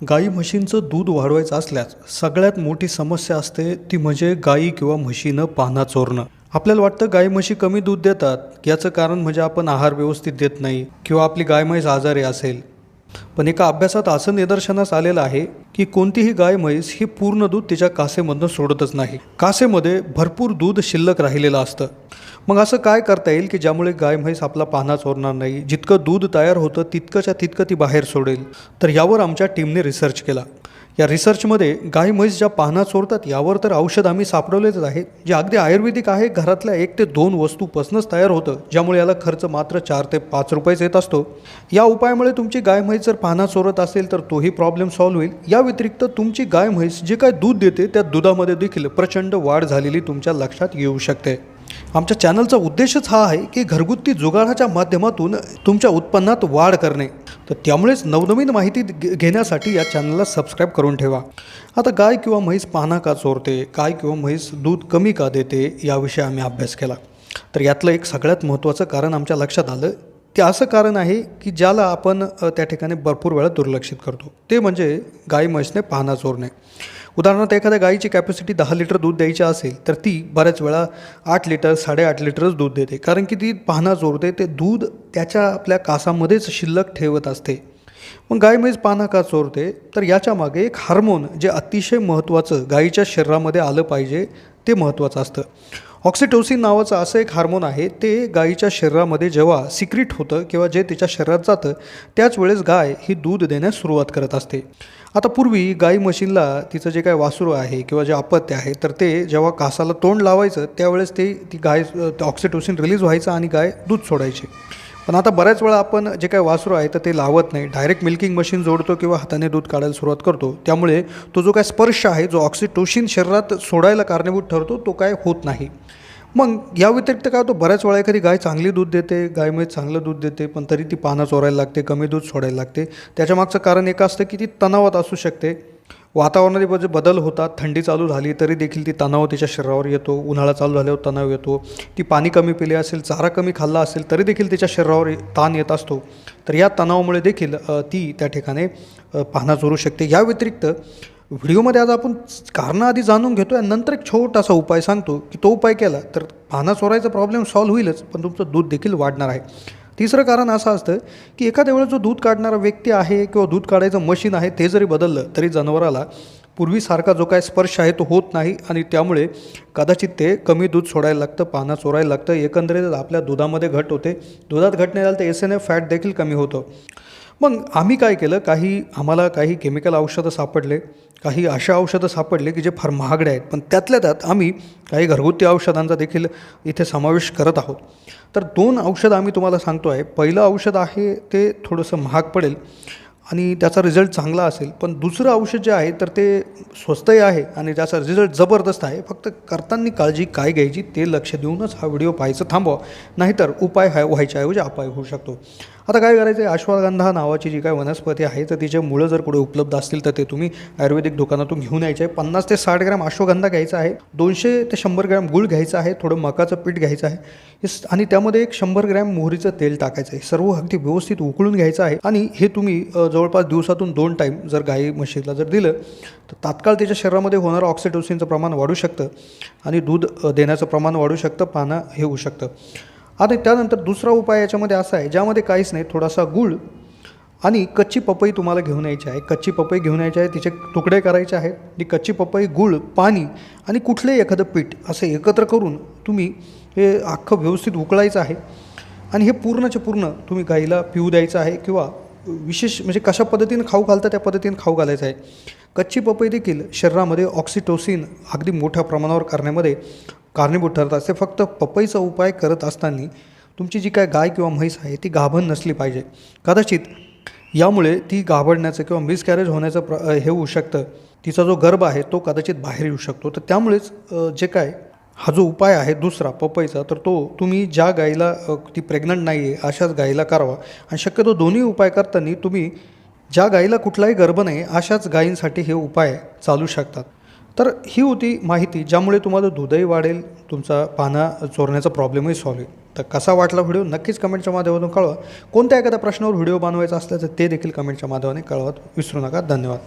गाई म्हशींचं दूध वाढवायचं असल्यास सगळ्यात मोठी समस्या असते ती म्हणजे गाई किंवा म्हशीनं पाना चोरणं. आपल्याला वाटतं गाई म्हशी कमी दूध देतात याचं कारण म्हणजे आपण आहार व्यवस्थित देत नाही किंवा आपली गाय म्हैस आजारी असेल. पण एका अभ्यासात असं निदर्शनास आलेलं आहे की कोणतीही गाय म्हैस ही पूर्ण दूध तिच्या कासेमधनं सोडतच नाही. कासेमध्ये भरपूर दूध शिल्लक राहिलेलं असतं. मग असं काय करता येईल की ज्यामुळे गाय म्हैस आपला पाहणा चोरणार नाही जितकं दूध तयार होतं तितकंच्या तितकं ती बाहेर सोडेल? तर यावर आमच्या टीमने रिसर्च केला. या रिसर्चमध्ये गाय म्हैस ज्या पाहणा चोरतात यावर तर औषध आम्ही सापडवलेच आहे. जे अगदी आयुर्वेदिक आहे घरातल्या एक ते दोन वस्तूपासूनच तयार होतं ज्यामुळे याला खर्च मात्र चार ते पाच रुपयेच येत असतो. या उपायामुळे तुमची गाय म्हैस जर पाहणा चोरत असेल तर तोही प्रॉब्लेम सॉल्व्ह होईल. या व्यतिरिक्त तुमची गाय म्हैस जे काय दूध देते त्या दुधामध्ये देखील प्रचंड वाढ झालेली तुमच्या लक्षात येऊ शकते. आमच्या चॅनलचा उद्देशच हा आहे की घरगुती जुगाडाच्या माध्यमातून तुमच्या उत्पन्नात वाढ करणे. तर त्यामुळेच नवनवीन माहिती घे- घेण्यासाठी या चॅनलला सबस्क्राईब करून ठेवा. आता गाय किंवा म्हैस पाना का चोरते गाय किंवा म्हैस दूध कमी का देते याविषयी आम्ही अभ्यास केला. तर यातलं एक सगळ्यात महत्त्वाचं कारण आमच्या लक्षात आलं ते असं कारण आहे की ज्याला आपण त्या ठिकाणी भरपूर वेळा दुर्लक्षित करतो. ते म्हणजे गाय म्हैसने पाहणा चोरणे. उदाहरणार्थ एखाद्या गाईची कॅपॅसिटी दहा लिटर दूध द्यायची असेल तर ती बऱ्याच वेळा आठ लिटर साडेआठ लिटरच दूध देते. कारण की ती पाहणा चोरते ते दूध त्याच्या आपल्या कासामध्येच शिल्लक ठेवत असते. मग गाय म्हैस पाना का चोरते? तर याच्या मागे एक हार्मोन जे अतिशय महत्त्वाचं गायीच्या शरीरामध्ये आलं पाहिजे ते महत्त्वाचं असतं. ऑक्सिटोसिन नावाचं असं एक हार्मोन आहे ते गायीच्या शरीरामध्ये जेव्हा सिक्रिट होतं किंवा जे तिच्या शरीरात जातं त्याच वेळेस गाय ही दूध देण्यास सुरुवात करत असते. आता पूर्वी गाई म्हशींला तिचं जे काय वासरू आहे किंवा जे अपत्य आहे तर ते जेव्हा कासाला तोंड लावायचं त्यावेळेस ते ती गाय ऑक्सिटोसिन रिलीज व्हायचं आणि गाय दूध सोडायची. पण आता बऱ्याच वेळा आपण जे काही वासरू आहे तर ते लावत नाही. डायरेक्ट मिल्किंग मशीन जोडतो किंवा हाताने दूध काढायला सुरुवात करतो. त्यामुळे तो जो काय स्पर्श आहे जो ऑक्सिटोशिन शरीरात सोडायला कारणीभूत ठरतो तो काय होत नाही. मग या व्यतिरिक्त काय होतं? बऱ्याच वेळा एखादी गाय चांगली दूध देते गाय चांगलं दूध देते पण तरी ती पानं चोरायला लागते कमी दूध सोडायला लागते. त्याच्यामागचं कारण एक असतं की ती तणावात असू शकते. वातावरणात जे बदल होतात थंडी चालू झाली तरी देखील ती तणाव तिच्या शरीरावर येतो उन्हाळा चालू झाल्यावर तणाव येतो. ती पाणी कमी पिले असेल चारा कमी खाल्ला असेल तरी देखील तिच्या शरीरावर ताण येत असतो. तर या तणावामुळे देखील ती त्या ठिकाणी अ, पाहणा चोरू शकते. या व्यतिरिक्त व्हिडिओमध्ये आज आपण कारणं आधी जाणून घेतो आणि नंतर एक छोटासा उपाय सांगतो की तो उपाय केला तर पाहणा चोरायचा प्रॉब्लेम सॉल्व्ह होईलच पण तुमचं दूध देखील वाढणार आहे. तिसरं कारण असं असतं की एखाद्या वेळेस जो दूध काढणारा व्यक्ती आहे किंवा दूध काढायचं मशीन आहे ते जरी बदललं तरी जनावराला पूर्वीसारखा जो काय स्पर्श आहे तो होत नाही आणि त्यामुळे कदाचित ते कमी दूध सोडायला लागतं पाना चोरायला लागतं. एकंदरीत आपल्या दुधामध्ये घट होते. दुधात घट नाही झालं तर एस एन एफ फॅट देखील कमी होतं. मग आम्ही काय केलं? काही आम्हाला काही केमिकल औषधं सापडले. काही अशा औषधं सापडले की जे फार महागडे आहेत. पण त्यातल्या त्यात आम्ही काही घरगुती औषधांचा देखील इथे समावेश करत आहोत. तर दोन औषधं आम्ही तुम्हाला सांगतो आहे. पहिलं औषध आहे ते थोडंसं महाग पडेल. आणि त्याचा रिझल्ट चांगला असेल पण दुसरं औषध जे आहे तर ते स्वस्तही आहे आणि त्याचा रिझल्ट जबरदस्त आहे. फक्त करताना काळजी काय घ्यायची ते लक्ष देऊनच हा व्हिडिओ पाहायचं थांबवा. नाहीतर उपाय हा व्हायच्याऐवजी अपाय होऊ शकतो. आता काय करायचं आहे? अश्वगंधा नावाची जी काय वनस्पती आहे तर तिचे मुळं जर कुठे उपलब्ध असतील तर ते तुम्ही आयुर्वेदिक दुकानातून घेऊन यायचे. आहे पन्नास ते साठ ग्रॅम अश्वगंधा घ्यायचा आहे. दोनशे ते शंभर ग्रॅम गुळ घ्यायचा आहे. थोडं मकाचं पीठ घ्यायचं आहे. आणि त्यामध्ये एक शंभर ग्रॅम मोहरीचं तेल टाकायचं आहे. सर्व अगदी व्यवस्थित उकळून घ्यायचं आहे. आणि हे तुम्ही जवळपास दिवसातून दोन टाईम जर गाई म्हशीला जर दिलं तर तात्काळ त्याच्या शरीरामध्ये होणारं ऑक्सिटोसिनचं प्रमाण वाढू शकतं आणि दूध देण्याचं प्रमाण वाढू शकतं पानं हे होऊ शकतं. आणि त्यानंतर दुसरा उपाय याच्यामध्ये असा आहे ज्यामध्ये काहीच नाही थोडासा गुळ आणि कच्ची पपई तुम्हाला घेऊन यायची आहे. कच्ची पपई घेऊन यायची आहे तिचे तुकडे करायचे आहेत. ती कच्ची पपई गुळ पाणी आणि कुठलंही एखादं पीठ असं एकत्र करून तुम्ही हे अख्खं व्यवस्थित उकळायचं आहे आणि हे पूर्णच्या पूर्ण तुम्ही गाईला पिऊ द्यायचं आहे किंवा विशेष म्हणजे कशा पद्धतीनं खाऊ घालता त्या पद्धतीनं खाऊ घालायचं आहे. कच्ची पपई देखील शरीरामध्ये ऑक्सिटोसिन अगदी मोठ्या प्रमाणावर करण्यामध्ये कारणीभूत ठरत असते फक्त पपईचा उपाय करत असताना तुमची जी काय गाय किंवा म्हैस आहे ती गाभण नसली पाहिजे. कदाचित यामुळे ती गाभडण्याचं किंवा मिसकॅरेज होण्याचं प्र हे होऊ शकतं. तिचा जो गर्भ आहे तो कदाचित बाहेर येऊ शकतो. तर त्यामुळेच जे काय हा जो उपाय आहे दुसरा पपईचा तर तो तुम्ही ज्या गाईला ती प्रेग्नंट नाही आहे अशाच गाईला करावा. आणि शक्यतो दोन्ही उपाय करताना तुम्ही ज्या गाईला कुठलाही गर्भ नाही अशाच गायींसाठी हे उपाय चालू शकतात. तर ही होती माहिती ज्यामुळे तुम्हाला दूधही वाढेल तुमचा पाना चोरण्याचा प्रॉब्लेमही सॉल्व्ह होईल. तर कसा वाटला व्हिडिओ नक्कीच कमेंटच्या माध्यमातून कळवा. कोणत्या एखाद्या प्रश्नावर व्हिडिओ बनवायचा असल्याचं ते देखील कमेंटच्या माध्यमाने कळवत विसरू नका. धन्यवाद.